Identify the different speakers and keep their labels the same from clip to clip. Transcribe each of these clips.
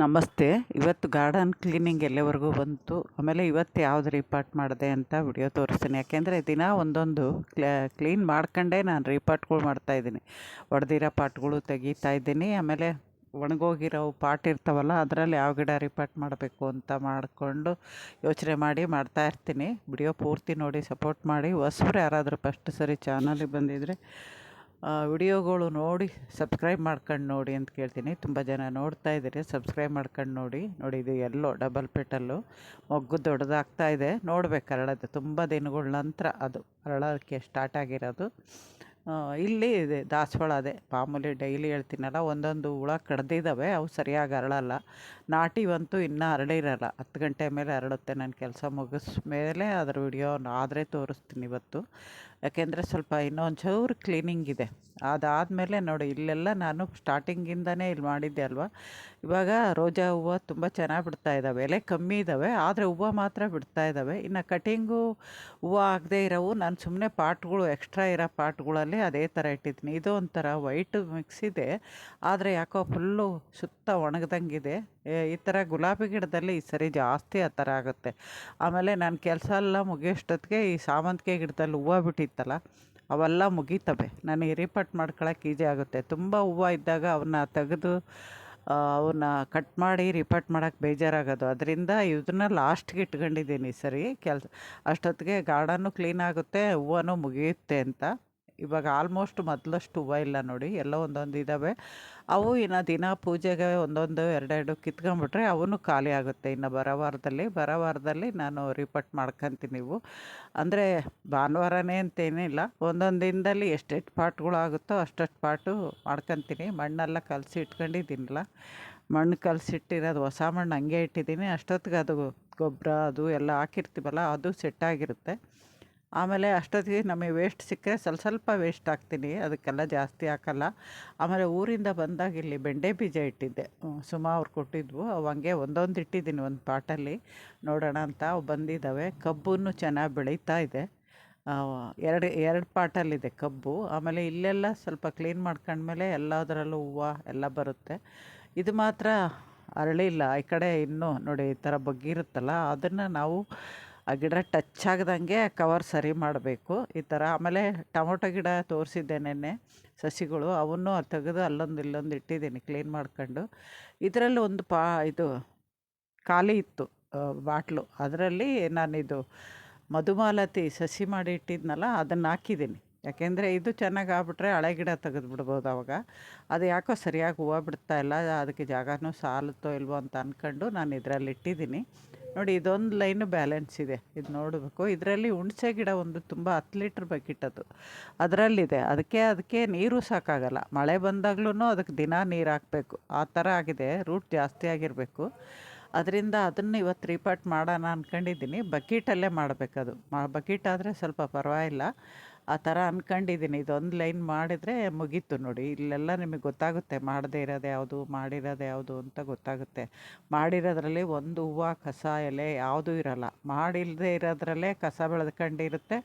Speaker 1: ನಮಸ್ತೆ. ಇವತ್ತು garden cleaning ಎಲ್ಲಿವರೆಗೂ ಬಂತು? ಆಮೇಲೆ ಇವತ್ತು ಯಾವ್ದು ರೀಪಾರ್ಟ್ ಮಾಡಿದೆ ಅಂತ ವಿಡಿಯೋ ತೋರಿಸ್ತೀನಿ. ಯಾಕೆಂದರೆ ದಿನ ಒಂದೊಂದು ಕ್ಲೇ, ಕ್ಲೀನ್ ಮಾಡ್ಕೊಂಡೇ ನಾನು ರೀಪಾರ್ಟ್ಗಳು ಮಾಡ್ತಾಯಿದ್ದೀನಿ ಒಡೆದಿರೋ ಪಾಟ್ಗಳು ತೆಗೀತಾ ಇದ್ದೀನಿ. ಆಮೇಲೆ ಒಣಗೋಗಿರೋ ಪಾಟ್ ಇರ್ತಾವಲ್ಲ, ಅದರಲ್ಲಿ ಯಾವ ಗಿಡ ರಿಪಾರ್ಟ್ ಮಾಡಬೇಕು ಅಂತ ಮಾಡಿಕೊಂಡು ಯೋಚನೆ ಮಾಡಿ ಮಾಡ್ತಾ ಇರ್ತೀನಿ. ವಿಡಿಯೋ ಪೂರ್ತಿ ನೋಡಿ, ಸಪೋರ್ಟ್ ಮಾಡಿ. ಹೊಸಬ್ರು ಯಾರಾದರೂ ಫಸ್ಟ್ ಸರಿ ಚಾನಲಿಗೆ ಬಂದಿದ್ದರೆ ವಿಡಿಯೋಗಳು ನೋಡಿ, ಸಬ್ಸ್ಕ್ರೈಬ್ ಮಾಡ್ಕೊಂಡು ನೋಡಿ ಅಂತ ಕೇಳ್ತೀನಿ. ತುಂಬ ಜನ ನೋಡ್ತಾ ಇದ್ದೀರಿ, ಸಬ್ಸ್ಕ್ರೈಬ್ ಮಾಡ್ಕೊಂಡು ನೋಡಿ. ನೋಡಿ, ಇದು ಎಲ್ಲೋ ಡಬಲ್ ಪೆಟಲ್ಲು ಮೊಗ್ಗು ದೊಡ್ಡದಾಗ್ತಾ ಇದೆ. ನೋಡ್ಬೇಕು ಅರಳೋದು. ತುಂಬ ದಿನಗಳ ನಂತರ ಅದು ಅರಳೋಕ್ಕೆ ಸ್ಟಾರ್ಟ್ ಆಗಿರೋದು. ಇಲ್ಲಿ ಇದೆ, ದಾಸವಾಳ ಅದೇ. ಮಾಮೂಲಿ ಡೈಲಿ ಹೇಳ್ತೀನಲ್ಲ, ಒಂದೊಂದು ಹುಳ ಕಡ್ದಿದ್ದಾವೆ ಅವು ಸರಿಯಾಗಿ ಅರಳಲ್ಲ. ನಾಟಿವಂತೂ ಇನ್ನೂ ಹರಡಿರಲ್ಲ. ಹತ್ತು ಗಂಟೆ ಮೇಲೆ ಅರಳುತ್ತೆ ನನ್ನ ಕೆಲಸ ಮುಗಿಸ್ ಮೇಲೆ ಅದರ ವಿಡಿಯೋ ಆದರೆ ತೋರಿಸ್ತೀನಿ ಇವತ್ತು. ಯಾಕೆಂದರೆ ಸ್ವಲ್ಪ ಇನ್ನೊಂದು ಚೂರು ಕ್ಲೀನಿಂಗ್ ಇದೆ. ಅದಾದಮೇಲೆ ನೋಡಿ, ಇಲ್ಲೆಲ್ಲ ನಾನು ಸ್ಟಾರ್ಟಿಂಗಿಂದನೇ ಇಲ್ಲಿ ಮಾಡಿದ್ದೆ ಅಲ್ವಾ? ಇವಾಗ ರೋಜಾ ಹೂವು ತುಂಬ ಚೆನ್ನಾಗಿ ಬಿಡ್ತಾ ಇದ್ದಾವೆ ಎಲೆ ಕಮ್ಮಿ ಇದ್ದಾವೆ ಆದರೆ ಹೂವು ಮಾತ್ರ ಬಿಡ್ತಾ ಇದ್ದಾವೆ ಇನ್ನು ಕಟಿಂಗು ಹೂವು ಆಗದೆ ಇರೋವು. ನಾನು ಸುಮ್ಮನೆ ಪಾಟ್ಗಳು ಎಕ್ಸ್ಟ್ರಾ ಇರೋ ಪಾಟ್ಗಳಲ್ಲಿ ಅದೇ ಥರ ಇಟ್ಟಿದ್ದೀನಿ. ಇದು ಒಂಥರ ವೈಟ್ ಮಿಕ್ಸ್ ಇದೆ. ಆದರೆ ಯಾಕೋ ಫುಲ್ಲು ಸುತ್ತ ಒಣಗ್ದಂಗಿದೆ. ಈ ಥರ ಗುಲಾಬಿ ಗಿಡದಲ್ಲಿ ಈ ಸರಿ ಜಾಸ್ತಿ ಆ ಥರ ಆಗುತ್ತೆ. ಆಮೇಲೆ ನಾನು ಕೆಲಸ ಎಲ್ಲ ಮುಗಿಯೋಷ್ಟೊತ್ತಿಗೆ ಈ ಸಾವಂತಿಗೆ ಗಿಡದಲ್ಲಿ ಹೂವು ಬಿಟ್ಟಿತ್ತಲ್ಲ, ಅವೆಲ್ಲ ಮುಗೀತವೆ. ನನಗೆ ರೀಪಟ್ ಮಾಡ್ಕೊಳಕ್ಕೆ ಈಜಿ ಆಗುತ್ತೆ. ತುಂಬ ಹೂವು ಇದ್ದಾಗ ಅವನ್ನ ತೆಗೆದು ಅವನ್ನ ಕಟ್ ಮಾಡಿ ರಿಪಟ್ ಮಾಡೋಕ್ಕೆ ಬೇಜಾರಾಗೋದು. ಅದರಿಂದ ಇದನ್ನ ಲಾಸ್ಟ್ಗೆ ಇಟ್ಕೊಂಡಿದ್ದೀನಿ ಸರಿ ಕೆಲಸ. ಅಷ್ಟೊತ್ತಿಗೆ ಗಾರ್ಡನ್ನು ಕ್ಲೀನ್ ಆಗುತ್ತೆ, ಹೂವನೂ ಮುಗಿಯುತ್ತೆ ಅಂತ. ಇವಾಗ ಆಲ್ಮೋಸ್ಟ್ ಮೊದಲಷ್ಟು ಹೂವು ಇಲ್ಲ ನೋಡಿ, ಎಲ್ಲ ಒಂದೊಂದು ಇದ್ದಾವೆ ಅವು ಇನ್ನು ದಿನ ಪೂಜೆಗೆ ಒಂದೊಂದು, ಎರಡೆರಡು ಕಿತ್ಕೊಂಡ್ಬಿಟ್ರೆ ಅವನು ಖಾಲಿ ಆಗುತ್ತೆ. ಇನ್ನು ಬರೋ ವಾರದಲ್ಲಿ ನಾನು ರಿಪೋರ್ಟ್ ಮಾಡ್ಕೊತೀನಿ ನೀವು. ಅಂದರೆ ಭಾನುವಾರನೇ ಅಂತೇನಿಲ್ಲ ಒಂದೊಂದು ದಿನದಲ್ಲಿ ಎಷ್ಟೆಷ್ಟು ಪಾಟ್ಗಳು ಆಗುತ್ತೋ ಅಷ್ಟಷ್ಟು ಪಾಟು ಮಾಡ್ಕೊತೀನಿ. ಮಣ್ಣೆಲ್ಲ ಕಲಸಿ ಇಟ್ಕೊಂಡಿದ್ದೀನಲ್ಲ, ಮಣ್ಣು ಕಲಸಿಟ್ಟಿರೋದು, ಹೊಸ ಮಣ್ಣು ಹಂಗೆ ಇಟ್ಟಿದ್ದೀನಿ. ಅಷ್ಟೊತ್ತಿಗೆ ಅದು ಗೊಬ್ಬರ ಅದು ಎಲ್ಲ ಹಾಕಿರ್ತೀವಲ್ಲ, ಅದು ಸೆಟ್ಟಾಗಿರುತ್ತೆ ಆಮೇಲೆ ಅಷ್ಟೊತ್ತಿಗೆ ನಮಗೆ ವೇಸ್ಟ್ ಸಿಕ್ಕರೆ ಸ್ವಲ್ಪ ಸ್ವಲ್ಪ ವೇಸ್ಟ್ ಹಾಕ್ತೀನಿ, ಅದಕ್ಕೆಲ್ಲ ಜಾಸ್ತಿ ಹಾಕಲ್ಲ. ಆಮೇಲೆ ಊರಿಂದ ಬಂದಾಗ ಇಲ್ಲಿ ಬೆಂಡೆ ಬೀಜ ಇಟ್ಟಿದ್ದೆ. ಸುಮಾ ಅವ್ರು ಕೊಟ್ಟಿದ್ವು. ಅವು ಹಂಗೆ ಒಂದೊಂದು ಇಟ್ಟಿದ್ದೀನಿ ಒಂದು ಪಾಟಲ್ಲಿ. ನೋಡೋಣ ಅಂತ ಅವು ಬಂದಿದ್ದಾವೆ ಕಬ್ಬನ್ನು ಚೆನ್ನಾಗಿ ಬೆಳೀತಾ ಇದೆ. ಎರಡು ಎರಡು ಪಾಟಲ್ಲಿದೆ ಕಬ್ಬು. ಆಮೇಲೆ ಇಲ್ಲೆಲ್ಲ ಸ್ವಲ್ಪ ಕ್ಲೀನ್ ಮಾಡ್ಕೊಂಡ್ಮೇಲೆ ಎಲ್ಲದರಲ್ಲೂ ಹೂವು ಎಲ್ಲ ಬರುತ್ತೆ. ಇದು ಮಾತ್ರ ಅರಳಿಲ್ಲ. ಈ ಕಡೆ ಇನ್ನೂ ನೋಡಿ ಈ ಥರ ಬಗ್ಗಿರುತ್ತಲ್ಲ. ಅದನ್ನು ನಾವು ಆ ಗಿಡ ಟಚ್ ಆಗದಂಗೆ ಕವರ್ ಸರಿ ಮಾಡಬೇಕು. ಈ ಥರ ಆಮೇಲೆ ಟೊಮೊಟೊ ಗಿಡ ತೋರಿಸಿದ್ದೆ ನೆನ್ನೆ ಸಸಿಗಳು, ಅವನ್ನು ತೆಗೆದು ಅಲ್ಲೊಂದು ಇಲ್ಲೊಂದು ಇಟ್ಟಿದ್ದೀನಿ ಕ್ಲೀನ್ ಮಾಡ್ಕೊಂಡು. ಇದರಲ್ಲಿ ಒಂದು ಪಾ, ಇದು ಖಾಲಿ ಇತ್ತು ಬಾಟ್ಲು. ಅದರಲ್ಲಿ ನಾನಿದು ಮಧುಮಾಲತಿ ಸಸಿ ಮಾಡಿ ಇಟ್ಟಿದ್ನಲ್ಲ, ಅದನ್ನು ಹಾಕಿದ್ದೀನಿ. ಯಾಕೆಂದರೆ ಇದು ಚೆನ್ನಾಗಿ ಆಗ್ಬಿಟ್ರೆ ಹಳೆ ಗಿಡ ತೆಗೆದು ಬಿಡ್ಬೋದು ಅವಾಗ. ಅದು ಯಾಕೋ ಸರಿಯಾಗಿ ಹೂವು ಬಿಡ್ತಾ ಇಲ್ಲ, ಅದಕ್ಕೆ ಜಾಗನೂ ಸಾಲುತ್ತೋ ಇಲ್ವೋ ಅಂತ ಅಂದ್ಕೊಂಡು ನಾನು ಇದರಲ್ಲಿ ಇಟ್ಟಿದ್ದೀನಿ. ನೋಡಿ, ಇದೊಂದು ಲೈನು ಬ್ಯಾಲೆನ್ಸ್ ಇದೆ. ಇದು ನೋಡಬೇಕು. ಇದರಲ್ಲಿ ಹುಣಸೆ ಗಿಡ ಒಂದು ತುಂಬ ಹತ್ತು ಲೀಟ್ರ್ ಬಕೆಟ್ ಅದು ಅದರಲ್ಲಿದೆ. ಅದಕ್ಕೆ ಅದಕ್ಕೆ ನೀರು ಸಾಕಾಗಲ್ಲ. ಮಳೆ ಬಂದಾಗ್ಲೂ ಅದಕ್ಕೆ ದಿನ ನೀರು ಹಾಕಬೇಕು. ಆ ಥರ ಆಗಿದೆ. ರೂಟ್ ಜಾಸ್ತಿ ಆಗಿರಬೇಕು. ಅದರಿಂದ ಅದನ್ನು ಇವತ್ತು ರೀಪಾರ್ಟ್ ಮಾಡೋಣ ಅಂದ್ಕೊಂಡಿದ್ದೀನಿ ಬಕೀಟಲ್ಲೇ ಮಾಡಬೇಕದು. ಬಕೀಟ್ ಆದರೆ ಸ್ವಲ್ಪ ಪರವಾಗಿಲ್ಲ. ಆ ಥರ ಅಂದ್ಕೊಂಡಿದ್ದೀನಿ ಇದೊಂದು ಲೈನ್ ಮಾಡಿದರೆ ಮುಗೀತು ನೋಡಿ. ಇಲ್ಲೆಲ್ಲ ನಿಮಗೆ ಗೊತ್ತಾಗುತ್ತೆ ಮಾಡದೇ ಇರೋದು ಯಾವುದು, ಮಾಡಿರೋದು ಯಾವುದು ಅಂತ ಗೊತ್ತಾಗುತ್ತೆ. ಮಾಡಿರೋದ್ರಲ್ಲಿ ಒಂದು ಹೂವು, ಕಸ, ಎಲೆ ಯಾವುದೂ ಇರಲ್ಲ. ಮಾಡಿಲ್ಲದೆ ಇರೋದ್ರಲ್ಲೇ ಕಸ ಬೆಳೆದ್ಕೊಂಡಿರುತ್ತೆ,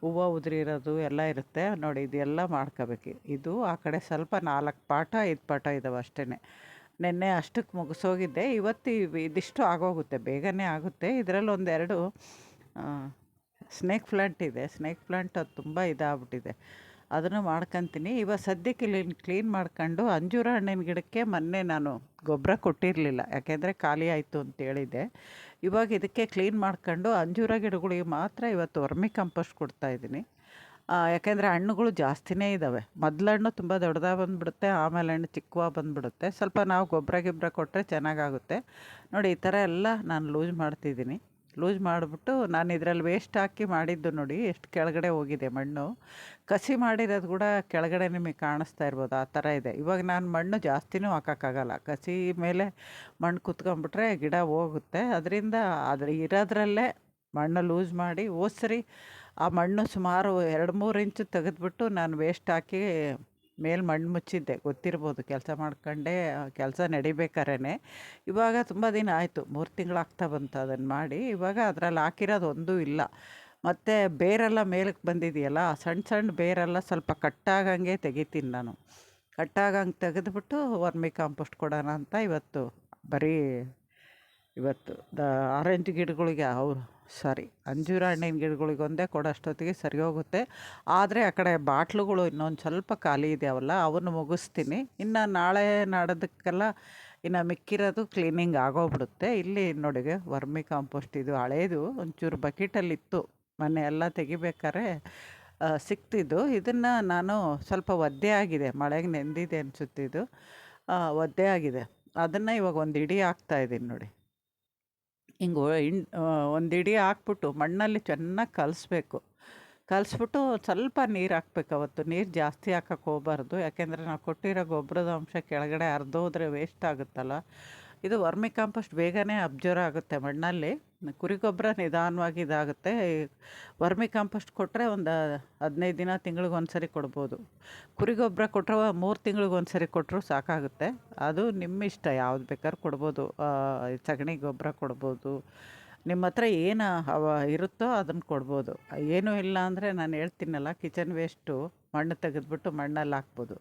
Speaker 1: ಹೂವು ಉದುರಿರೋದು ಎಲ್ಲ ಇರುತ್ತೆ. ನೋಡಿ, ಇದೆಲ್ಲ ಮಾಡ್ಕೋಬೇಕು. ಇದು ಆ ಕಡೆ ಸ್ವಲ್ಪ ನಾಲ್ಕು ಪಾಠ, ಐದು ಪಾಠ ಇದ್ದಾವೆ ಅಷ್ಟೇ ನಿನ್ನೆ ಅಷ್ಟಕ್ಕೆ ಮುಗಿಸೋಗಿದ್ದೆ. ಇವತ್ತು ಇವ್- ಇದಿಷ್ಟು ಆಗೋಗುತ್ತೆ. ಬೇಗನೆ ಆಗುತ್ತೆ. ಇದರಲ್ಲಿ ಒಂದೆರಡು ಸ್ನೇಕ್ ಪ್ಲಾಂಟ್ ಇದೆ. ಸ್ನೇಕ್ ಪ್ಲಾಂಟ್ ಅದು ತುಂಬ ಇದಾಗ್ಬಿಟ್ಟಿದೆ. ಅದನ್ನು ಮಾಡ್ಕೊತೀನಿ. ಇವಾಗ ಸದ್ಯಕ್ಕೆ ಇಲ್ಲಿ ಕ್ಲೀನ್ ಮಾಡ್ಕೊಂಡು ಅಂಜೂರ ಹಣ್ಣಿನ ಗಿಡಕ್ಕೆ ಮೊನ್ನೆ ನಾನು ಗೊಬ್ಬರ ಕೊಟ್ಟಿರಲಿಲ್ಲ. ಯಾಕೆಂದರೆ ಖಾಲಿ ಆಯಿತು ಅಂತ ಹೇಳಿದ್ದೆ. ಇವಾಗ ಇದಕ್ಕೆ ಕ್ಲೀನ್ ಮಾಡ್ಕೊಂಡು ಅಂಜೂರ ಗಿಡಗಳಿಗೆ ಮಾತ್ರ ಇವತ್ತು ವರ್ಮಿ ಕಂಪೋಸ್ಟ್ ಕೊಡ್ತಾಯಿದ್ದೀನಿ ಯಾಕೆಂದರೆ ಹಣ್ಣುಗಳು ಜಾಸ್ತಿನೇ ಇದ್ದಾವೆ ಮೊದ್ಲು ಹಣ್ಣು ತುಂಬ ದೊಡ್ಡದಾಗಿ ಬಂದುಬಿಡುತ್ತೆ, ಆಮೇಲೆ ಹಣ್ಣು ಚಿಕ್ಕವಾಗ ಬಂದುಬಿಡುತ್ತೆ. ಸ್ವಲ್ಪ ನಾವು ಗೊಬ್ಬರ ಗಿಬ್ಬರ ಕೊಟ್ಟರೆ ಚೆನ್ನಾಗಾಗುತ್ತೆ. ನೋಡಿ, ಈ ಥರ ಎಲ್ಲ ನಾನು ಲೂಸ್ ಮಾಡ್ತಿದ್ದೀನಿ. ಲೂಸ್ ಮಾಡಿಬಿಟ್ಟು ನಾನು ಇದರಲ್ಲಿ ವೇಸ್ಟ್ ಹಾಕಿ ಮಾಡಿದ್ದು ನೋಡಿ, ಎಷ್ಟು ಕೆಳಗಡೆ ಹೋಗಿದೆ ಮಣ್ಣು. ಕಸಿ ಮಾಡಿರೋದು ಕೂಡ ಕೆಳಗಡೆ ನಿಮಗೆ ಕಾಣಿಸ್ತಾ ಇರ್ಬೋದು, ಆ ಥರ ಇದೆ. ಇವಾಗ ನಾನು ಮಣ್ಣು ಜಾಸ್ತಿನೂ ಹಾಕೋಕ್ಕಾಗಲ್ಲ. ಕಸಿ ಮೇಲೆ ಮಣ್ಣು ಕುತ್ಕೊಂಡ್ಬಿಟ್ರೆ ಗಿಡ ಹೋಗುತ್ತೆ. ಅದರಿಂದ ಅದ್ರ ಇರೋದ್ರಲ್ಲೇ ಮಣ್ಣು ಲೂಸ್ ಮಾಡಿ ಓಸರಿ. ಆ ಮಣ್ಣು ಸುಮಾರು ಎರಡು ಮೂರು ಇಂಚು ತೆಗೆದ್ಬಿಟ್ಟು ನಾನು ವೇಸ್ಟ್ ಹಾಕಿ ಮೇಲೆ ಮಣ್ಣು ಮುಚ್ಚಿದ್ದೆ. ಗೊತ್ತಿರ್ಬೋದು ಕೆಲಸ ಮಾಡ್ಕೊಂಡೇ ಕೆಲಸ ನಡಿಬೇಕಾರೇ ಇವಾಗ ತುಂಬ ದಿನ ಆಯಿತು. ಮೂರು ತಿಂಗಳಾಗ್ತಾ ಬಂತು ಅದನ್ನು ಮಾಡಿ. ಇವಾಗ ಅದರಲ್ಲಿ ಹಾಕಿರೋದು ಒಂದೂ ಇಲ್ಲ. ಮತ್ತು ಬೇರೆಲ್ಲ ಮೇಲಕ್ಕೆ ಬಂದಿದೆಯಲ್ಲ ಸಣ್ಣ ಸಣ್ಣ ಬೇರೆಲ್ಲ ಸ್ವಲ್ಪ ಕಟ್ಟಾಗಂಗೆ ತೆಗಿತೀನಿ ನಾನು. ಕಟ್ಟಾಗಂಗೆ ತೆಗೆದುಬಿಟ್ಟು ವರ್ಮಿ ಕಾಂಪೋಸ್ಟ್ ಕೊಡೋಣ ಅಂತ ಇವತ್ತು ಬರೀ ಇವತ್ತು, ದ, ಆರೆಂಜ್ ಗಿಡಗಳಿಗೆ ಅವ್ರು ಸಾರಿ, ಅಂಜೂರ ಹಣ್ಣಿನ ಗಿಡಗಳಿಗೆ ಒಂದೇ ಕೊಡೋಷ್ಟೊತ್ತಿಗೆ ಸರಿ ಹೋಗುತ್ತೆ. ಆದರೆ ಆ ಕಡೆ ಬಾಟ್ಲುಗಳು ಇನ್ನೊಂದು ಸ್ವಲ್ಪ ಖಾಲಿ ಇದೆಯವಲ್ಲ, ಅವನ್ನು ಮುಗಿಸ್ತೀನಿ. ಇನ್ನು ನಾಳೆ ನಾಡೋದಕ್ಕೆಲ್ಲ ಇನ್ನು ಮಿಕ್ಕಿರೋದು ಕ್ಲೀನಿಂಗ್ ಆಗೋಗ್ಬಿಡುತ್ತೆ. ಇಲ್ಲಿ ನೋಡಿಗೆ ವರ್ಮಿ ಕಾಂಪೋಸ್ಟ್ ಇದು ಹಳೇದು, ಒಂಚೂರು ಬಕೆಟಲ್ಲಿತ್ತು. ಮನೆ ಎಲ್ಲ ತೆಗಿಬೇಕಾದ್ರೆ ಸಿಕ್ತಿದ್ದು. ಇದನ್ನು ನಾನು ಸ್ವಲ್ಪ ಒದ್ದೆ ಆಗಿದೆ, ಮಳೆಗೆ ನೆಂದಿದೆ ಅನಿಸುತ್ತಿದ್ದು ಒದ್ದೆ ಆಗಿದೆ. ಅದನ್ನು ಇವಾಗ ಒಂದು ಇಡೀ ಹಾಕ್ತಾ ಇದ್ದೀನಿ ನೋಡಿ. ಹಿಂಗೆ ಒಂದು ಹಾಕ್ಬಿಟ್ಟು ಮಣ್ಣಲ್ಲಿ ಚೆನ್ನಾಗಿ ಕಲಿಸ್ಬೇಕು. ಕಲಿಸ್ಬಿಟ್ಟು ಸ್ವಲ್ಪ ನೀರು ಹಾಕ್ಬೇಕು ಅವತ್ತು. ನೀರು ಜಾಸ್ತಿ ಹಾಕಕ್ಕೆ ಹೋಗ್ಬಾರ್ದು. ಯಾಕೆಂದರೆ ನಾವು ಕೊಟ್ಟಿರೋ ಗೊಬ್ಬರದ ಅಂಶ ಕೆಳಗಡೆ ಹರಿದೋದ್ರೆ ವೇಸ್ಟ್ ಆಗುತ್ತಲ್ಲ. ಇದು ವರ್ಮಿ ಕಾಂಪೋಸ್ಟ್ ಬೇಗನೆ ಅಬ್ಸರ್ವ್ ಆಗುತ್ತೆ ಮಣ್ಣಲ್ಲಿ. ಕುರಿ ಗೊಬ್ಬರ ನಿಧಾನವಾಗಿ ಇದಾಗುತ್ತೆ. ವರ್ಮಿ ಕಾಂಪೋಸ್ಟ್ ಕೊಟ್ಟರೆ ಒಂದು ಹದಿನೈದು ದಿನ ತಿಂಗಳಿಗೆ ಒಂದು ಸರಿ ಕೊಡ್ಬೋದು. ಕುರಿ ಗೊಬ್ಬರ ಕೊಟ್ಟರೆ ಮೂರು ತಿಂಗಳಿಗೆ ಒಂದು ಸರಿ ಕೊಟ್ಟರು ಸಾಕಾಗುತ್ತೆ. ಅದು ನಿಮ್ಮ ಇಷ್ಟ, ಯಾವ್ದು ಬೇಕಾದ್ರೂ ಕೊಡ್ಬೋದು. ಸಗಣಿ ಗೊಬ್ಬರ ಕೊಡ್ಬೋದು. ನಿಮ್ಮ ಹತ್ರ ಏನು ಅವ ಇರುತ್ತೋ ಅದನ್ನು ಕೊಡ್ಬೋದು. ಏನೂ ಇಲ್ಲ ಅಂದರೆ ನಾನು ಹೇಳ್ತೀನಲ್ಲ, ಕಿಚನ್ ವೇಸ್ಟು. ಮಣ್ಣು ತೆಗೆದ್ಬಿಟ್ಟು ಮಣ್ಣಲ್ಲಿ ಹಾಕ್ಬೋದು.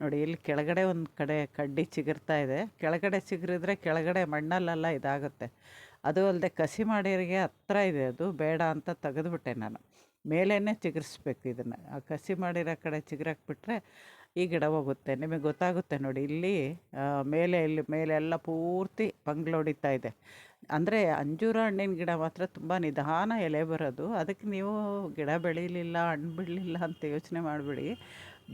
Speaker 1: ನೋಡಿ, ಇಲ್ಲಿ ಕೆಳಗಡೆ ಒಂದು ಕಡೆ ಕಡ್ಡಿ ಚಿಗುರ್ತಾ ಇದೆ. ಕೆಳಗಡೆ ಚಿಗುರಿದ್ರೆ ಕೆಳಗಡೆ ಮಣ್ಣಲ್ಲೆಲ್ಲ ಇದಾಗುತ್ತೆ. ಅದು ಅಲ್ಲದೆ ಕಸಿ ಮಾಡಿರಿಗೆ ಹತ್ರ ಇದೆ ಅದು. ಬೇಡ ಅಂತ ತೆಗೆದುಬಿಟ್ಟೆ ನಾನು. ಮೇಲೇ ಚಿಗುರಿಸ್ಬೇಕು ಇದನ್ನು. ಆ ಕಸಿ ಮಾಡಿರೋ ಕಡೆ ಚಿಗುರಾಕ್ಬಿಟ್ರೆ ಈ ಗಿಡ ಹೋಗುತ್ತೆ. ನಿಮಗೆ ಗೊತ್ತಾಗುತ್ತೆ ನೋಡಿ, ಇಲ್ಲಿ ಮೇಲೆ ಇಲ್ಲಿ ಮೇಲೆ ಎಲ್ಲ ಪೂರ್ತಿ ಪಂಗ್ಲೊಡಿತಾ ಇದೆ. ಅಂದರೆ ಅಂಜೂರ ಹಣ್ಣಿನ ಗಿಡ ಮಾತ್ರ ತುಂಬ ನಿಧಾನ ಎಲೆ ಬರೋದು. ಅದಕ್ಕೆ ನೀವು ಗಿಡ ಬೆಳೀಲಿಲ್ಲ, ಹಣ್ಣು ಬಿಡಲಿಲ್ಲ ಅಂತ ಯೋಚನೆ ಮಾಡಬೇಡಿ.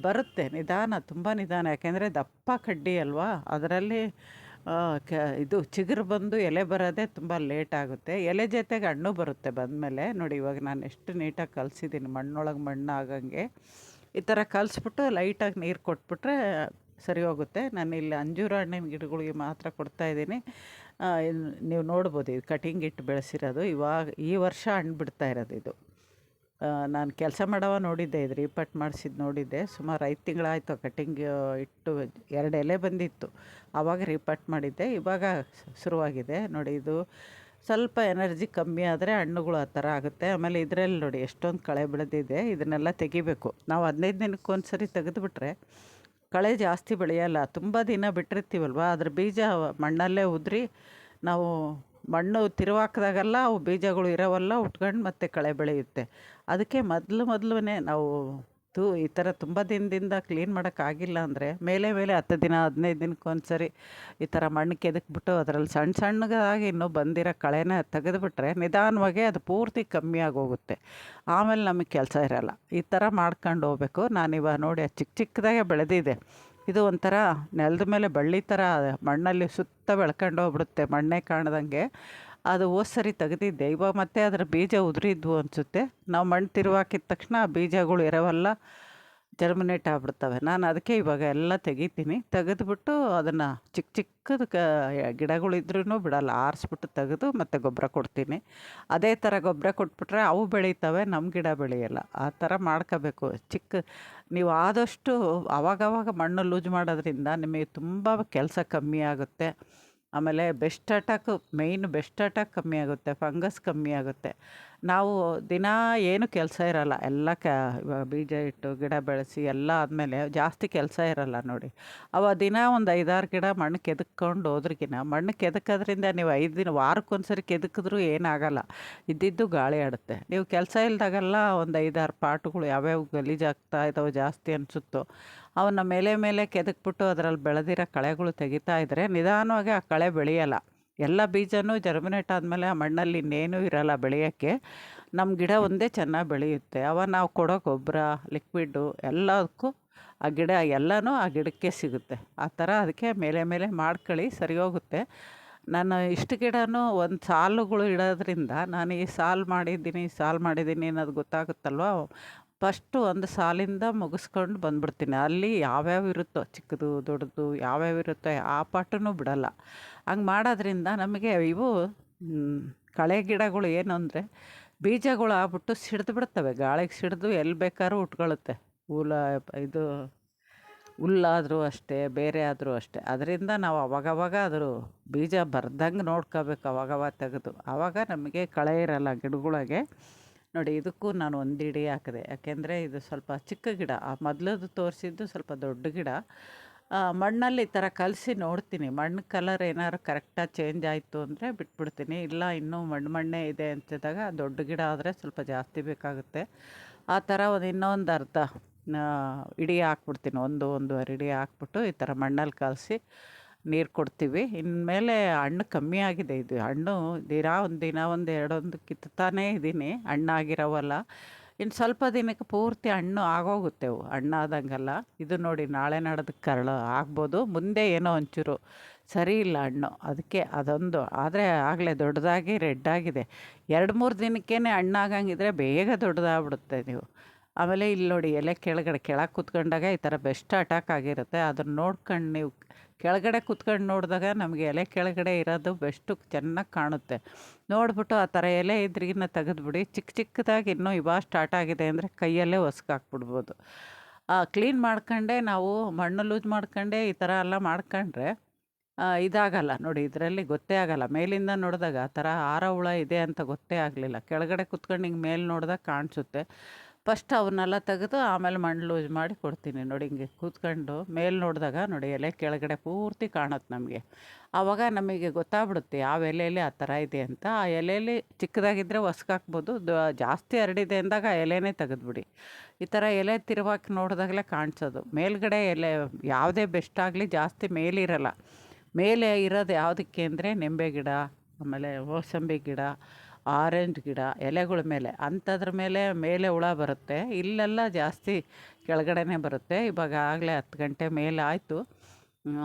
Speaker 1: ಬರುತ್ತೆ, ನಿಧಾನ, ತುಂಬ ನಿಧಾನ. ಯಾಕೆಂದರೆ ದಪ್ಪ ಕಡ್ಡಿ ಅಲ್ವಾ? ಅದರಲ್ಲಿ ಕ, ಇದು ಚಿಗುರು ಬಂದು ಎಲೆ ಬರೋದೇ ತುಂಬ ಲೇಟ್ ಆಗುತ್ತೆ. ಎಲೆ ಜೊತೆಗೆ ಹಣ್ಣು ಬರುತ್ತೆ ಬಂದಮೇಲೆ. ನೋಡಿ, ಇವಾಗ ನಾನು ಎಷ್ಟು ನೀಟಾಗಿ ಕಲಸಿದ್ದೀನಿ, ಮಣ್ಣೊಳಗೆ ಮಣ್ಣು ಆಗಂಗೆ. ಈ ಥರ ಕಲಿಸ್ಬಿಟ್ಟು ಲೈಟಾಗಿ ನೀರು ಕೊಟ್ಬಿಟ್ರೆ ಸರಿ ಹೋಗುತ್ತೆ. ನಾನು ಇಲ್ಲಿ ಅಂಜೂರ ಹಣ್ಣಿನ ಗಿಡಗಳಿಗೆ ಮಾತ್ರ ಕೊಡ್ತಾ ಇನ್- ನೀವು ನೋಡ್ಬೋದು ಇದು ಕಟಿಂಗ್ ಇಟ್ಟು ಬೆಳೆಸಿರೋದು. ಇವಾಗ ಈ ವರ್ಷ ಹಣ್ಣು ಬಿಡ್ತಾ ಇರೋದು ಇದು. ನಾನು ಕೆಲಸ ಮಾಡವ ನೋಡಿದ್ದೆ, ಇದು ರೀಪಟ್ ಮಾಡಿಸಿದ್ದು ನೋಡಿದ್ದೆ. ಸುಮಾರು ಐದು ತಿಂಗಳಾಯಿತು ಕಟಿಂಗ್ ಇಟ್ಟು ಎರಡು ಎಲೆ ಬಂದಿತ್ತು. ಆವಾಗ ರೀಪಟ್ ಮಾಡಿದ್ದೆ, ಇವಾಗ ಶುರುವಾಗಿದೆ. ನೋಡಿ, ಇದು ಸ್ವಲ್ಪ ಎನರ್ಜಿ ಕಮ್ಮಿ ಆದರೆ ಹಣ್ಣುಗಳು ಆ ಥರ ಆಗುತ್ತೆ. ಆಮೇಲೆ ಇದರಲ್ಲಿ ನೋಡಿ ಎಷ್ಟೊಂದು ಕಳೆ ಬೆಳೆದಿದೆ, ಇದನ್ನೆಲ್ಲ ತೆಗಿಬೇಕು. ನಾವು ಹದಿನೈದು ದಿನಕ್ಕೆ ಒಂದು ಸರಿ ತೆಗೆದುಬಿಟ್ರೆ ಕಳೆ ಜಾಸ್ತಿ ಬೆಳೆಯಲ್ಲ, ತುಂಬ ದಿನ ಬಿಟ್ಟಿರ್ತೀವಲ್ವ? ಅದ್ರ ಬೀಜ ಮಣ್ಣಲ್ಲೇ ಉದುರಿ, ನಾವು ಮಣ್ಣು ತಿರುವಾಕ್ದಾಗೆಲ್ಲ ಅವು ಬೀಜಗಳು ಇರೋವಲ್ಲ, ಉಟ್ಕೊಂಡು ಮತ್ತೆ ಕಳೆ ಬೆಳೆಯುತ್ತೆ. ಅದಕ್ಕೆ ಮೊದಲು ಮೊದಲೇ ನಾವು ತು ಈ ಥರ ತುಂಬ ದಿನದಿಂದ ಕ್ಲೀನ್ ಮಾಡೋಕ್ಕಾಗಿಲ್ಲ ಅಂದರೆ ಮೇಲೆ ಮೇಲೆ ಹತ್ತು ದಿನ, ಹದಿನೈದು ದಿನಕ್ಕೊಂದ್ಸರಿ ಈ ಥರ ಮಣ್ಣು ಕೆದಕ್ಬಿಟ್ಟು ಅದರಲ್ಲಿ ಸಣ್ಣ ಸಣ್ಣದಾಗಿ ಇನ್ನೂ ಬಂದಿರೋ ಕಳೆನ ತೆಗೆದುಬಿಟ್ರೆ ನಿಧಾನವಾಗಿ ಅದು ಪೂರ್ತಿ ಕಮ್ಮಿ ಆಗೋಗುತ್ತೆ. ಆಮೇಲೆ ನಮಗೆ ಕೆಲಸ ಇರಲ್ಲ. ಈ ಥರ ಮಾಡ್ಕೊಂಡು ಹೋಗ್ಬೇಕು. ನಾನಿವಾಗ ನೋಡಿ ಚಿಕ್ಕ ಚಿಕ್ಕದಾಗೆ ಬೆಳೆದಿದೆ. ಇದು ಒಂಥರ ನೆಲದ ಮೇಲೆ ಬಳ್ಳಿ ಥರ ಮಣ್ಣಲ್ಲಿ ಸುತ್ತ ಬೆಳ್ಕೊಂಡು ಹೋಗ್ಬಿಡುತ್ತೆ ಮಣ್ಣೇ ಕಾಣ್ದಂಗೆ. ಅದು ಹೋದ್ ಸರಿ ತೆಗೆದಿದ್ದೆ. ಇವಾಗ ಮತ್ತೆ ಅದರ ಬೀಜ ಉದುರಿದ್ವು ಅನಿಸುತ್ತೆ. ನಾವು ಮಣ್ಣು ತಿರುವಾಕಿದ ತಕ್ಷಣ ಆ ಬೀಜಗಳು ಇರೋವಲ್ಲ ಜರ್ಮಿನೇಟ್ ಆಗ್ಬಿಡ್ತವೆ. ನಾನು ಅದಕ್ಕೆ ಇವಾಗ ಎಲ್ಲ ತೆಗಿತೀನಿ. ತೆಗೆದುಬಿಟ್ಟು ಅದನ್ನು ಚಿಕ್ಕ ಚಿಕ್ಕದ ಕ ಗಿಡಗಳಿದ್ರೂ ಬಿಡಲ್ಲ. ಆರಿಸ್ಬಿಟ್ಟು ತೆಗೆದು ಮತ್ತೆ ಗೊಬ್ಬರ ಕೊಡ್ತೀನಿ. ಅದೇ ಥರ ಗೊಬ್ಬರ ಕೊಟ್ಬಿಟ್ರೆ ಅವು ಬೆಳೀತವೆ ನಮ್ಮ ಗಿಡ ಬೆಳೆಯಲ್ಲ. ಆ ಥರ ಮಾಡ್ಕೋಬೇಕು. ಚಿಕ್ಕ ನೀವು ಆದಷ್ಟು ಆವಾಗವಾಗ ಮಣ್ಣು ಲೂಸ್ ಮಾಡೋದ್ರಿಂದ ನಿಮಗೆ ತುಂಬ ಕೆಲಸ ಕಮ್ಮಿ ಆಗುತ್ತೆ. ಆಮೇಲೆ pest attack main pest attack ಕಮ್ಮಿ ಆಗುತ್ತೆ ಫಂಗಸ್ ಕಮ್ಮಿ ಆಗುತ್ತೆ. ನಾವು ದಿನ ಏನು ಕೆಲಸ ಇರಲ್ಲ. ಎಲ್ಲ ಕ ಬೀಜ ಇಟ್ಟು ಗಿಡ ಬೆಳೆಸಿ ಎಲ್ಲ ಆದಮೇಲೆ ಜಾಸ್ತಿ ಕೆಲಸ ಇರಲ್ಲ ನೋಡಿ. ಅವ ದಿನ ಒಂದು ಐದಾರು ಗಿಡ ಮಣ್ಣು ಕೆದಕ್ಕೊಂಡು ಹೋದ್ರಿಗಿನ ಮಣ್ಣು ಕೆದಕೋದ್ರಿಂದ ನೀವು ಐದು ದಿನ, ವಾರಕ್ಕೊಂದ್ಸರಿ ಕೆದಕಿದ್ರೂ ಏನಾಗಲ್ಲ. ಇದ್ದಿದ್ದು ಗಾಳಿ ಆಡುತ್ತೆ. ನೀವು ಕೆಲಸ ಇಲ್ದಾಗೆಲ್ಲ ಒಂದು ಐದಾರು ಪಾಟ್ಗಳು ಯಾವ್ಯಾವ ಗಲೀಜಾಗ್ತಾ ಇದ್ದಾವೆ ಜಾಸ್ತಿ ಅನಿಸುತ್ತೋ, ಅವನ್ನ ಮೇಲೆ ಮೇಲೆ ಕೆದಕ್ಬಿಟ್ಟು ಅದರಲ್ಲಿ ಬೆಳೆದಿರೋ ಕಳೆಗಳು ತೆಗಿತಾ ಇದ್ದರೆ ನಿಧಾನವಾಗಿ ಆ ಕಳೆ ಬೆಳೆಯಲ್ಲ. ಎಲ್ಲ ಬೀಜನೂ ಜರ್ಮಿನೇಟ್ ಆದಮೇಲೆ ಆ ಮಣ್ಣಲ್ಲಿ ಇನ್ನೇನೂ ಇರಲ್ಲ ಬೆಳೆಯೋಕ್ಕೆ. ನಮ್ಮ ಗಿಡ ಒಂದೇ ಚೆನ್ನಾಗಿ ಬೆಳೆಯುತ್ತೆ. ಅವ ನಾವು ಕೊಡೋ ಗೊಬ್ಬರ ಲಿಕ್ವಿಡ್ಡು ಎಲ್ಲದಕ್ಕೂ ಆ ಗಿಡ ಎಲ್ಲನೂ ಆ ಗಿಡಕ್ಕೆ ಸಿಗುತ್ತೆ. ಆ ಥರ ಅದಕ್ಕೆ ಮೇಲೆ ಮೇಲೆ ಮಾಡ್ಕೊಳ್ಳಿ, ಸರಿ ಹೋಗುತ್ತೆ. ನಾನು ಇಷ್ಟು ಗಿಡನೂ ಒಂದು ಸಾಲುಗಳು ಇಡೋದ್ರಿಂದ ನಾನು ಈ ಸಾಲು ಮಾಡಿದ್ದೀನಿ ಸಾಲು ಮಾಡಿದ್ದೀನಿ ಅನ್ನೋದು ಗೊತ್ತಾಗುತ್ತಲ್ವ? ಫಸ್ಟು ಒಂದು ಸಾಲಿಂದ ಮುಗಿಸ್ಕೊಂಡು ಬಂದ್ಬಿಡ್ತೀನಿ. ಅಲ್ಲಿ ಯಾವ್ಯಾವ ಇರುತ್ತೋ ಚಿಕ್ಕದು, ದೊಡ್ಡದು, ಯಾವ್ಯಾವ ಇರುತ್ತೋ ಆ ಪಾಟನ್ನು ಬಿಡಲ್ಲ. ಹಂಗೆ ಮಾಡೋದ್ರಿಂದ ನಮಗೆ ಇವು ಕಳೆ ಗಿಡಗಳು ಏನು ಅಂದರೆ ಬೀಜಗಳು ಆಗ್ಬಿಟ್ಟು ಸಿಡ್ದು ಬಿಡ್ತವೆ. ಗಾಳಿಗೆ ಸಿಡ್ದು ಎಲ್ಲಿ ಬೇಕಾದ್ರೂ ಉಟ್ಕೊಳ್ಳುತ್ತೆ ಹುಲ ಇದು ಹುಲ್ಲಾದರೂ ಅಷ್ಟೇ, ಬೇರೆ ಆದರೂ ಅಷ್ಟೇ. ಅದರಿಂದ ನಾವು ಅವಾಗವಾಗ ಅದ್ರ ಬೀಜ ಬರ್ದಂಗೆ ನೋಡ್ಕೋಬೇಕು ಅವಾಗವಾಗ ತೆಗೆದು. ಆವಾಗ ನಮಗೆ ಕಳೆ ಇರಲ್ಲ ಗಿಡಗಳಿಗೆ. ನೋಡಿ, ಇದಕ್ಕೂ ನಾನು ಒಂದು ಇಡಿ ಹಾಕಿದೆ. ಯಾಕೆಂದರೆ ಇದು ಸ್ವಲ್ಪ ಚಿಕ್ಕ ಗಿಡ. ಆ ಮೊದಲದು ತೋರಿಸಿದ್ದು ಸ್ವಲ್ಪ ದೊಡ್ಡ ಗಿಡ. ಮಣ್ಣಲ್ಲಿ ಈ ಥರ ಕಲಸಿ ನೋಡ್ತೀನಿ. ಮಣ್ಣು ಕಲರ್ ಏನಾದ್ರು ಕರೆಕ್ಟಾಗಿ ಚೇಂಜ್ ಆಯಿತು ಅಂದರೆ ಬಿಟ್ಬಿಡ್ತೀನಿ. ಇಲ್ಲ, ಇನ್ನೂ ಮಣ್ಣು ಮಣ್ಣೇ ಇದೆ ಅಂತಿದ್ದಾಗ ದೊಡ್ಡ ಗಿಡ ಆದರೆ ಸ್ವಲ್ಪ ಜಾಸ್ತಿ ಬೇಕಾಗುತ್ತೆ. ಆ ಥರ ಒಂದು ಇನ್ನೊಂದು ಅರ್ಧ ಇಡಿ ಹಾಕ್ಬಿಡ್ತೀನಿ. ಒಂದು, ಒಂದೂವರೆ ಇಡೀ ಹಾಕ್ಬಿಟ್ಟು ಈ ಥರ ಮಣ್ಣಲ್ಲಿ ಕಲಸಿ ನೀರು ಕೊಡ್ತೀವಿ. ಇನ್ಮೇಲೆ ಹಣ್ಣು ಕಮ್ಮಿ ಆಗಿದೆ ಇದು. ಹಣ್ಣು ದಿನ ಒಂದು ದಿನ ಒಂದು ಎರಡೊಂದು ಕಿತ್ತಾನೇ ಇದ್ದೀನಿ ಹಣ್ಣಾಗಿರೋವಲ್ಲ. ಇನ್ನು ಸ್ವಲ್ಪ ದಿನಕ್ಕೆ ಪೂರ್ತಿ ಹಣ್ಣು ಆಗೋಗುತ್ತೆ ಅವು. ಹಣ್ಣಾದಂಗೆಲ್ಲ. ಇದು ನೋಡಿ ನಾಳೆ ನಾಡೋದಕ್ಕೆ ಕರಳು ಆಗ್ಬೋದು. ಮುಂದೆ ಏನೋ ಒಂಚೂರು ಸರಿ ಇಲ್ಲ ಹಣ್ಣು. ಅದಕ್ಕೆ ಅದೊಂದು. ಆದರೆ ಆಗಲೇ ದೊಡ್ಡದಾಗಿ ರೆಡ್ ಆಗಿದೆ. ಎರಡು ಮೂರು ದಿನಕ್ಕೇ ಹಣ್ಣಾಗಂಗಿದ್ರೆ ಬೇಗ ದೊಡ್ಡದಾಗ್ಬಿಡುತ್ತೆ ನೀವು. ಆಮೇಲೆ ಇಲ್ಲಿ ನೋಡಿ ಎಲೆ ಕೆಳಗಡೆ ಕೆಳಗೆ ಕೂತ್ಕೊಂಡಾಗ ಈ ಥರ ಬೆಸ್ಟ್ ಅಟ್ಯಾಕ್ ಆಗಿರುತ್ತೆ. ಅದನ್ನು ನೋಡ್ಕೊಂಡು ನೀವು ಕೆಳಗಡೆ ಕೂತ್ಕೊಂಡು ನೋಡಿದಾಗ ನಮಗೆ ಎಲೆ ಕೆಳಗಡೆ ಇರೋದು ಬೆಸ್ಟು ಚೆನ್ನಾಗಿ ಕಾಣುತ್ತೆ. ನೋಡ್ಬಿಟ್ಟು ಆ ಥರ ಎಲೆ ಇದ್ರಿಗಿನ್ನ ತೆಗೆದ್ಬಿಡಿ. ಚಿಕ್ಕ ಚಿಕ್ಕದಾಗಿ ಇನ್ನೂ ಇವಾಗ ಸ್ಟಾರ್ಟ್ ಆಗಿದೆ ಅಂದರೆ ಕೈಯಲ್ಲೇ ಹೊಸ್ಕಾಕ್ಬಿಡ್ಬೋದು ಕ್ಲೀನ್ ಮಾಡ್ಕೊಂಡೆ ನಾವು ಮಣ್ಣು ಲೂಸ್ ಮಾಡ್ಕೊಂಡೆ ಈ ಥರ ಎಲ್ಲ ಮಾಡ್ಕೊಂಡ್ರೆ ಇದಾಗಲ್ಲ. ನೋಡಿ ಇದರಲ್ಲಿ ಗೊತ್ತೇ ಆಗಲ್ಲ. ಮೇಲಿಂದ ನೋಡಿದಾಗ ಆ ಥರ ಹಾರ ಹುಳ ಇದೆ ಅಂತ ಗೊತ್ತೇ ಆಗಲಿಲ್ಲ. ಕೆಳಗಡೆ ಕುತ್ಕೊಂಡು ಹಿಂಗೆ ಮೇಲೆ ನೋಡಿದಾಗ ಕಾಣಿಸುತ್ತೆ. ಫಸ್ಟ್ ಅವನ್ನೆಲ್ಲ ತೆಗೆದು ಆಮೇಲೆ ಮಣ್ಣು ಲೂಸ್ ಮಾಡಿ ಕೊಡ್ತೀನಿ ನೋಡಿ ಹಿಂಗೆ ಕೂತ್ಕೊಂಡು ಮೇಲೆ ನೋಡಿದಾಗ ನೋಡಿ ಎಲೆ ಕೆಳಗಡೆ ಪೂರ್ತಿ ಕಾಣುತ್ತೆ ನಮಗೆ. ಆವಾಗ ನಮಗೆ ಗೊತ್ತಾಗ್ಬಿಡುತ್ತೆ ಯಾವ ಎಲೆಯಲ್ಲಿ ಆ ಥರ ಇದೆ ಅಂತ. ಆ ಎಲೆಯಲ್ಲಿ ಚಿಕ್ಕದಾಗಿದ್ದರೆ ಹೊಸ್ಕಾಕ್ಬೋದು ಜಾಸ್ತಿ ಹರಡಿದೆ ಅಂದಾಗ ಆ ಎಲೆನೇ ತೆಗೆದ್ಬಿಡಿ. ಈ ಥರ ಎಲೆ ತಿರುವಾಕಿ ನೋಡಿದಾಗಲೇ ಕಾಣಿಸೋದು. ಮೇಲ್ಗಡೆ ಎಲೆ ಯಾವುದೇ ಬೆಸ್ಟ್ ಆಗಲಿ ಜಾಸ್ತಿ ಮೇಲಿರಲ್ಲ ಮೇಲೆ ಇರೋದು ಯಾವುದಕ್ಕೆ ಅಂದರೆ ನಿಂಬೆ ಗಿಡ, ಆಮೇಲೆ ಮೋಸಂಬಿ ಗಿಡ ಆರೆಂಜ್ ಗಿಡ, ಎಲೆಗಳ ಮೇಲೆ, ಅಂಥದ್ರ ಮೇಲೆ ಮೇಲೆ ಹುಳ ಬರುತ್ತೆ. ಇಲ್ಲೆಲ್ಲ ಜಾಸ್ತಿ ಕೆಳಗಡೆನೇ ಬರುತ್ತೆ. ಇವಾಗ ಆಗಲೇ ಹತ್ತು ಗಂಟೆ ಮೇಲೆ ಆಯಿತು.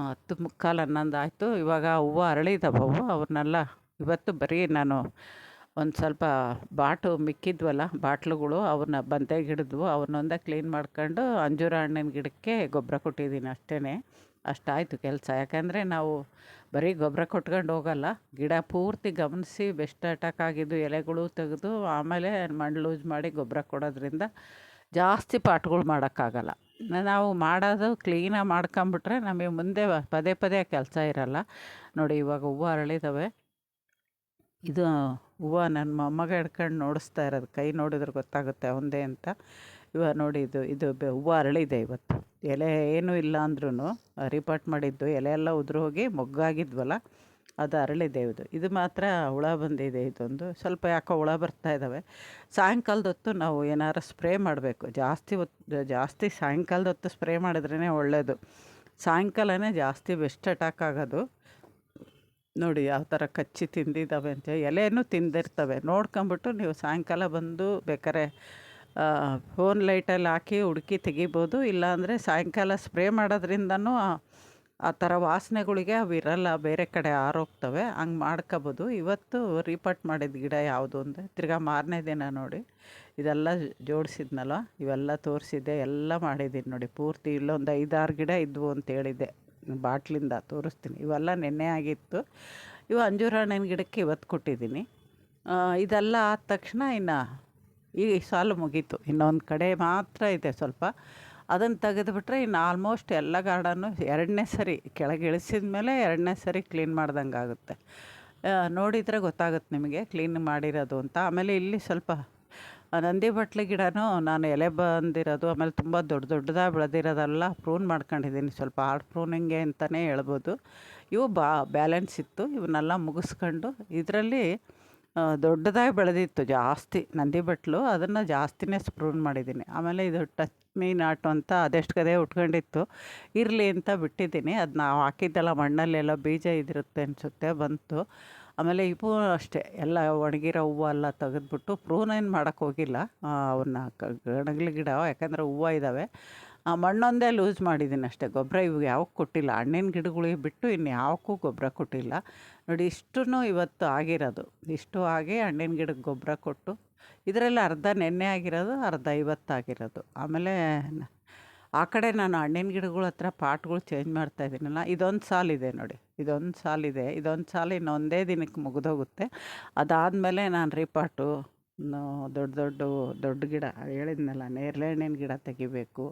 Speaker 1: ಹತ್ತು ಮುಕ್ಕಾಲು ಹನ್ನೊಂದು ಆಯಿತು. ಇವಾಗ ಹೂವು ಅರಳಿದವು ಅವು ಅವ್ರನ್ನೆಲ್ಲ ಇವತ್ತು ಬರೀ ನಾನು ಒಂದು ಸ್ವಲ್ಪ ಬಾಟು ಮಿಕ್ಕಿದ್ವಲ್ಲ, ಬಾಟ್ಲುಗಳು, ಅವ್ರನ್ನ ಬಂತೆ ಗಿಡದ್ವು ಅವನ್ನೊಂದೇ ಕ್ಲೀನ್ ಮಾಡ್ಕೊಂಡು ಅಂಜೂರ ಹಣ್ಣಿನ ಗಿಡಕ್ಕೆ ಗೊಬ್ಬರ ಕೊಟ್ಟಿದ್ದೀನಿ ಅಷ್ಟೇ ಅಷ್ಟಾಯಿತು ಕೆಲಸ. ಯಾಕಂದರೆ ನಾವು ಬರೀ ಗೊಬ್ಬರ ಕೊಟ್ಕೊಂಡು ಹೋಗಲ್ಲ, ಗಿಡ ಪೂರ್ತಿ ಗಮನಿಸಿ ಬೆಸ್ಟ್ ಅಟ್ಯಾಕ್ ಆಗಿದ್ದು ಎಲೆಗಳು ತೆಗೆದು ಆಮೇಲೆ ಮಣ್ಣು ಲೂಸ್ ಮಾಡಿ ಗೊಬ್ಬರ ಕೊಡೋದ್ರಿಂದ ಜಾಸ್ತಿ ಪಾಟ್ಗಳು ಮಾಡೋಕ್ಕಾಗಲ್ಲ. ನಾವು ಮಾಡೋದು ಕ್ಲೀನಾಗಿ ಮಾಡ್ಕೊಂಬಿಟ್ರೆ ನಮಗೆ ಮುಂದೆ ಪದೇ ಪದೇ ಕೆಲಸ ಇರಲ್ಲ. ನೋಡಿ ಇವಾಗ ಹೂವು ಅರಳಿದಾವೆ. ಇದು ಹೂವು ನನ್ನ ಮೊಮ್ಮಗ ಹಿಡ್ಕೊಂಡು ನೋಡಿಸ್ತಾ ಇರೋದು. ಕೈ ನೋಡಿದ್ರೆ ಗೊತ್ತಾಗುತ್ತೆ ಅವಂದೇ ಅಂತ. ಇವಾಗ ನೋಡಿ ಇದು ಇದು ಹೂವು ಅರಳಿದೆ ಇವತ್ತು. ಎಲೆ ಏನೂ ಇಲ್ಲ ಅಂದ್ರೂ ರಿಪಾಟ್ ಮಾಡಿದ್ದು ಎಲೆ ಎಲ್ಲ ಉದುರು ಹೋಗಿ ಮೊಗ್ಗಾಗಿದ್ವಲ್ಲ, ಅದು ಅರಳಿದೆ ಇದು. ಇದು ಮಾತ್ರ ಹುಳ ಬಂದಿದೆ ಇದೊಂದು. ಸ್ವಲ್ಪ ಯಾಕೋ ಹುಳ ಬರ್ತಾ ಇದ್ದಾವೆ ಸಾಯಂಕಾಲದ ಹೊತ್ತು ನಾವು ಏನಾರು ಸ್ಪ್ರೇ ಮಾಡಬೇಕು. ಜಾಸ್ತಿ ಹೊತ್ತು ಜಾಸ್ತಿ ಸಾಯಂಕಾಲದ ಹೊತ್ತು ಸ್ಪ್ರೇ ಮಾಡಿದ್ರೇ ಒಳ್ಳೆಯದು ಸಾಯಂಕಾಲನೇ ಜಾಸ್ತಿ ಬೆಸ್ಟ್ ಅಟ್ಯಾಕ್ ಆಗೋದು. ನೋಡಿ ಯಾವ ಥರ ಕಚ್ಚಿ ತಿಂದಿದ್ದಾವೆ ಅಂತ. ಎಲೆನೂ ತಿಂದಿರ್ತವೆ. ನೋಡ್ಕೊಂಬಿಟ್ಟು ನೀವು ಸಾಯಂಕಾಲ ಬಂದು ಬೇಕಾರೆ ಫೋನ್ ಲೈಟಲ್ಲಿ ಹಾಕಿ ಹುಡುಕಿ ತೆಗಿಬೋದು. ಇಲ್ಲಾಂದರೆ ಸಾಯಂಕಾಲ ಸ್ಪ್ರೇ ಮಾಡೋದ್ರಿಂದನೂ ಆ- ಥರ ವಾಸನೆಗಳಿಗೆ ಅವು ಇರಲ್ಲ. ಬೇರೆ ಕಡೆ ಆರೋಗ್ತವೆ. ಹಂಗೆ ಮಾಡ್ಕೋಬೋದು. ಇವತ್ತು ರಿಪೋರ್ಟ್ ಮಾಡಿದ ಗಿಡ ಯಾವುದು ಅಂದರೆ ತಿರ್ಗಾ ಮಾರನೇ ದಿನ ನೋಡಿ. ಇದೆಲ್ಲ ಜೋಡಿಸಿದ್ನಲ್ಲ, ಇವೆಲ್ಲ ತೋರಿಸಿದ್ದೆ. ಎಲ್ಲ ಮಾಡಿದ್ದೀನಿ ನೋಡಿ. ಪೂರ್ತಿ ಇಲ್ಲೊಂದು ಐದಾರು ಗಿಡ ಇದ್ವು ಅಂತ ಹೇಳಿದ್ದೆ. ಬಾಟ್ಲಿಂದ ತೋರಿಸ್ತೀನಿ. ಇವೆಲ್ಲ ನೆನ್ನೆ ಆಗಿತ್ತು. ಇವು ಅಂಜೂರ ಹಣ್ಣಿನ ಗಿಡಕ್ಕೆ ಇವತ್ತು ಕೊಟ್ಟಿದ್ದೀನಿ. ಇದೆಲ್ಲ ಆದ ತಕ್ಷಣ ಇನ್ನು ಈ ಸಾಲು ಮುಗೀತು. ಇನ್ನೊಂದು ಕಡೆ ಮಾತ್ರ ಇದೆ ಸ್ವಲ್ಪ. ಅದನ್ನು ತೆಗೆದುಬಿಟ್ರೆ ಇನ್ನು ಆಲ್ಮೋಸ್ಟ್ ಎಲ್ಲ ಗಾರ್ಡನ್ನು ಎರಡನೇ ಸರಿ ಕೆಳಗೆ ಇಳಿಸಿದ ಮೇಲೆ ಎರಡನೇ ಸರಿ ಕ್ಲೀನ್ ಮಾಡ್ದಂಗೆ ಆಗುತ್ತೆ. ನೋಡಿದರೆ ಗೊತ್ತಾಗುತ್ತೆ ನಿಮಗೆ ಕ್ಲೀನ್ ಮಾಡಿರೋದು ಅಂತ. ಆಮೇಲೆ ಇಲ್ಲಿ ಸ್ವಲ್ಪ ನಂದಿ ಬಟ್ಲೆ ಗಿಡನೂ ನಾನು ಎಲೆ ಬಂದಿರೋದು, ಆಮೇಲೆ ತುಂಬ ದೊಡ್ಡ ದೊಡ್ಡದಾಗಿ ಬೆಳೆದಿರೋದೆಲ್ಲ ಪ್ರೂನ್ ಮಾಡ್ಕೊಂಡಿದ್ದೀನಿ. ಸ್ವಲ್ಪ ಹಾರ್ಡ್ ಪ್ರೂನಿಂಗೆ ಅಂತಲೇ ಹೇಳ್ಬೋದು. ಇವು ಬಾ ಬ್ಯಾಲೆನ್ಸ್ ಇತ್ತು. ಇವನ್ನೆಲ್ಲ ಮುಗಿಸ್ಕೊಂಡು ಇದರಲ್ಲಿ ದೊಡ್ಡದಾಗಿ ಬೆಳೆದಿತ್ತು ಜಾಸ್ತಿ ನಂದಿ ಬಟ್ಲು. ಅದನ್ನು ಜಾಸ್ತಿನೇ ಸ್ಪ್ರೂನ್ ಮಾಡಿದ್ದೀನಿ. ಆಮೇಲೆ ಇದು ಟಚ್ ಮೀ ನಾಟು ಅಂತ ಅದೆಷ್ಟುಕದೇ ಉಟ್ಕೊಂಡಿತ್ತು. ಇರಲಿ ಅಂತ ಬಿಟ್ಟಿದ್ದೀನಿ. ಅದು ನಾವು ಹಾಕಿದ್ದೆಲ್ಲ ಮಣ್ಣಲ್ಲೆಲ್ಲ ಬೀಜ ಇದಿರುತ್ತೆ ಅನಿಸುತ್ತೆ, ಬಂತು. ಆಮೇಲೆ ಇವು ಅಷ್ಟೇ. ಎಲ್ಲ ಒಣಗಿರೋ ಹೂವು ಎಲ್ಲ ತೆಗೆದ್ಬಿಟ್ಟು, ಪ್ರೂನ್ ಏನು ಮಾಡೋಕ್ಕೋಗಿಲ್ಲ ಅವನ್ನ ಗಣಗ್ಲ ಗಿಡ. ಯಾಕಂದರೆ ಹೂವು ಇದ್ದಾವೆ ಆ ಮಣ್ಣೊಂದೇ ಲೂಸ್ ಮಾಡಿದ್ದೀನಿ ಅಷ್ಟೇ. ಗೊಬ್ಬರ ಇವು ಯಾವಕ್ಕೆ ಕೊಟ್ಟಿಲ್ಲ. ಹಣ್ಣಿನ ಗಿಡಗಳಿಗೆ ಬಿಟ್ಟು ಇನ್ನು ಯಾವಕ್ಕೂ ಗೊಬ್ಬರ ಕೊಟ್ಟಿಲ್ಲ. ನೋಡಿ ಇಷ್ಟೂ ಇವತ್ತು ಆಗಿರೋದು. ಇಷ್ಟು ಆಗಿ ಹಣ್ಣಿನ ಗಿಡಕ್ಕೆ ಗೊಬ್ಬರ ಕೊಟ್ಟು, ಇದರಲ್ಲಿ ಅರ್ಧ ನೆನ್ನೆ ಆಗಿರೋದು, ಅರ್ಧ ಇವತ್ತು ಆಗಿರೋದು. ಆಮೇಲೆ ಆ ಕಡೆ ನಾನು ಹಣ್ಣಿನ ಗಿಡಗಳ ಹತ್ರ ಪಾಟ್ಗಳು ಚೇಂಜ್ ಮಾಡ್ತಾ ಇದ್ದೀನಲ್ಲ, ಇದೊಂದು ಸಾಲಿದೆ ನೋಡಿ. ಇದೊಂದು ಸಾಲಿದೆ ಇದೊಂದು ಸಾಲು ಇನ್ನೊಂದೇ ದಿನಕ್ಕೆ ಮುಗಿದೋಗುತ್ತೆ. ಅದಾದಮೇಲೆ ನಾನು ರೀಪಾಟು ದೊಡ್ಡ ದೊಡ್ಡ ದೊಡ್ಡ ಗಿಡ. ಹೇಳಿದ್ನಲ್ಲ ನೇರಳೆ ಹಣ್ಣಿನ ಗಿಡ ತೆಗಿಬೇಕು.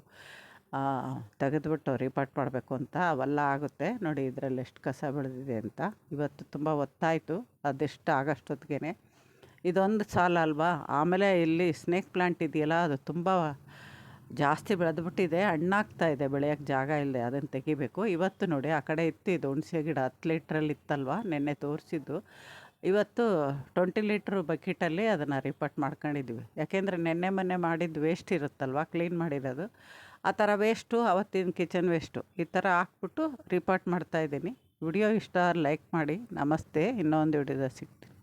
Speaker 1: ತೆಗೆದ್ಬಿಟ್ಟು ರೀಪಾಟ್ ಮಾಡಬೇಕು ಅಂತ. ಅವೆಲ್ಲ ಆಗುತ್ತೆ. ನೋಡಿ, ಇದರಲ್ಲಿ ಎಷ್ಟು ಕಸ ಬೆಳೆದಿದೆ ಅಂತ. ಇವತ್ತು ತುಂಬ ಒತ್ತಾಯಿತು ಅದೆಷ್ಟು ಆಗಷ್ಟೊತ್ತಿಗೆ ಇದೊಂದು ಸಾಲ ಅಲ್ವಾ? ಆಮೇಲೆ ಇಲ್ಲಿ ಸ್ನೇಕ್ ಪ್ಲ್ಯಾಂಟ್ ಇದೆಯಲ್ಲ, ಅದು ತುಂಬ ಜಾಸ್ತಿ ಬೆಳೆದ್ಬಿಟ್ಟಿದೆ. ಹಣ್ಣಾಗ್ತಾ ಇದೆ ಬೆಳೆಯೋಕ್ಕೆ ಜಾಗ ಇಲ್ಲದೆ ಅದನ್ನು ತೆಗಿಬೇಕು. ಇವತ್ತು ನೋಡಿ, ಆ ಕಡೆ ಇತ್ತು. ಇದು ಹುಣಸೆ ಗಿಡ ಹತ್ತು ಲೀಟ್ರಲ್ಲಿ ಇತ್ತಲ್ವ? ನೆನ್ನೆ ತೋರಿಸಿದ್ದು. ಇವತ್ತು ಟ್ವೆಂಟಿ ಲೀಟ್ರ್ ಬಕೆಟಲ್ಲಿ ಅದನ್ನು ರಿಪೋರ್ಟ್ ಮಾಡ್ಕೊಂಡಿದ್ವಿ. ಯಾಕೆಂದರೆ ನೆನ್ನೆ ಮೊನ್ನೆ ಮಾಡಿದ್ದು ವೇಸ್ಟ್ ಇರುತ್ತಲ್ವ ಕ್ಲೀನ್ ಮಾಡಿರೋದು ಆ ಥರ ವೇಸ್ಟು ಅವತ್ತಿನ ಕಿಚನ್ ವೇಸ್ಟು ಈ ಥರ ಹಾಕ್ಬಿಟ್ಟು ರಿಪೋರ್ಟ್ ಮಾಡ್ತಾಯಿದ್ದೀನಿ ವಿಡಿಯೋ ಇಷ್ಟ ಲೈಕ್ ಮಾಡಿ. ನಮಸ್ತೆ. ಇನ್ನೊಂದು ವಿಡಿಯೋದ ಸಿಗ್ತೀನಿ.